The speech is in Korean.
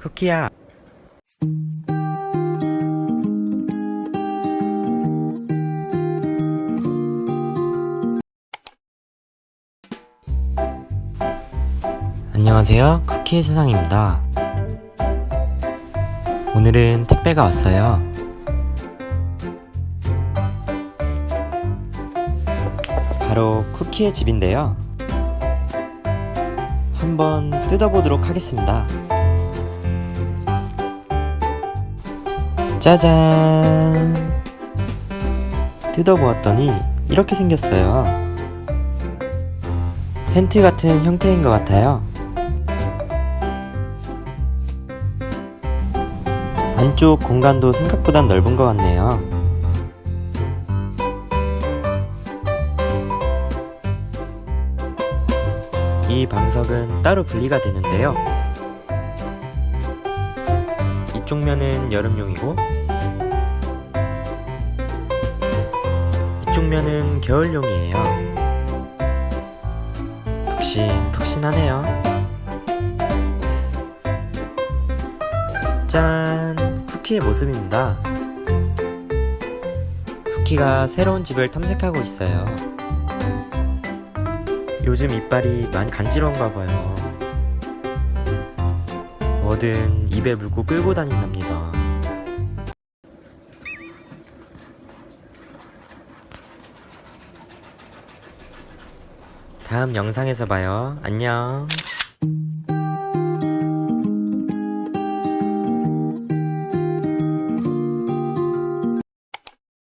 쿠키야. 안녕하세요. 쿠키의 세상입니다. 오늘은 택배가 왔어요. 바로 쿠키의 집인데요. 한번 뜯어보도록 하겠습니다. 짜잔! 뜯어보았더니 이렇게 생겼어요. 팬트 같은 형태인 것 같아요. 안쪽 공간도 생각보다 넓은 것 같네요. 이 방석은 따로 분리가 되는데요. 이쪽 면은 여름용이고 이쪽 면은 겨울용이에요. 푹신푹신하네요. 짠! 쿠키의 모습입니다. 쿠키가 새로운 집을 탐색하고 있어요. 요즘 이빨이 많이 간지러운가 봐요. 뭐든 입에 물고 끌고 다닌답니다. 다음 영상에서 봐요. 안녕.